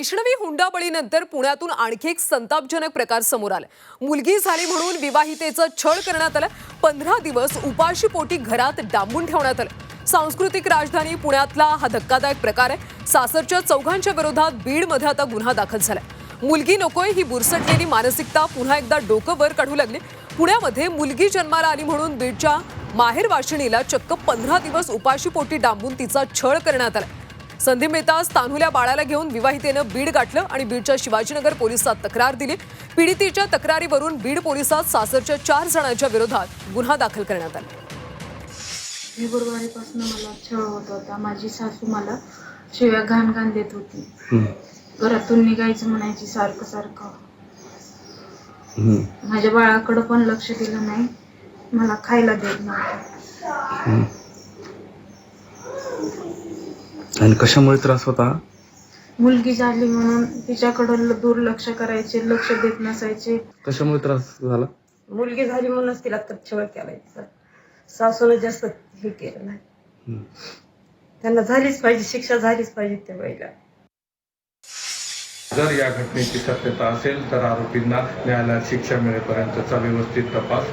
वैष्णवी हुंडाबळीनंतर पुण्यातून आणखी एक संतापजनक प्रकार समोर आलाय. मुलगी झाली म्हणून विवाहितेचं छळ करण्यात आलं. पंधरा दिवस उपाशी पोटी घरात डांबून ठेवण्यात आलं. सांस्कृतिक राजधानी पुण्यातला हा धक्कादायक प्रकार आहे. सासरच्या चौघांच्या विरोधात बीडमध्ये आता गुन्हा दाखल झालाय. मुलगी नकोय ही बुरसटलेली मानसिकता पुन्हा एकदा डोकं वर काढू लागली. पुण्यामध्ये मुलगी जन्माला आली म्हणून बीडच्या माहेर वाशिणीला चक्क पंधरा दिवस उपाशी पोटी डांबून तिचा छळ करण्यात आला. संधी मिळताच तान्हुल्या बाळाला घेऊन विवाहितेनं बीड गाठलं आणि बीडच्या शिवाजीनगर पोलिसात तक्रार दिली. पीडितेच्या तक्रारीवरून बीड पोलिसात सासरच्या चार जणांच्या विरोधात गुन्हा दाखल करण्यात आला. फेब्रुवारीपासून मला छळ होत होता. माझी सासू मला शिव्या घाण घाण देत होती. घरातून निघायचं म्हणायची सारखं सारखं. माझ्या बाळाकडं पण लक्ष दिलं नाही. मला खायला देत नव्हतं हम्म. आणि कशामुळे त्रास होता? मुलगी झाली म्हणून तिच्याकडं ल- दुर्लक्ष करायचे लक्ष देत नसायचे. कशामुळे त्रास झाला? मुलगी झाली म्हणूनच तिला छळ केलायचा. सासूनं जास्त हे केलं नाही. हम्म. त्यांना झालीच पाहिजे शिक्षा झालीच पाहिजे त्या बाईला. जर या घटनेची सत्यता असेल तर आरोपींना न्यायालयात शिक्षा मिळेपर्यंतचा व्यवस्थित तपास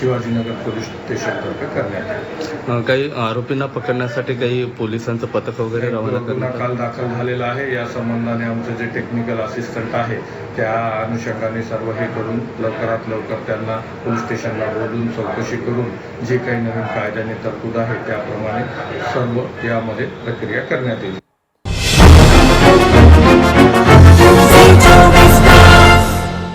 शिवाजीनगर पोलीस स्टेशनतर्फे करण्यात अं, काही आरोपींना पकडण्यासाठी काही पोलिसांचं पथक वगैरे रवाना गुन्हा काल आलं? दाखल झालेला आहे. या संबंधाने आमचे जे टेक्निकल असिस्टंट आहे त्या अनुषंगाने सर्व हे करून लवकरात लवकर त्यांना पोलीस स्टेशनला बोलून चौकशी करून जे काही नवीन कायद्याने तरतूद आहे त्याप्रमाणे सर्व यामध्ये प्रक्रिया करण्यात येईल.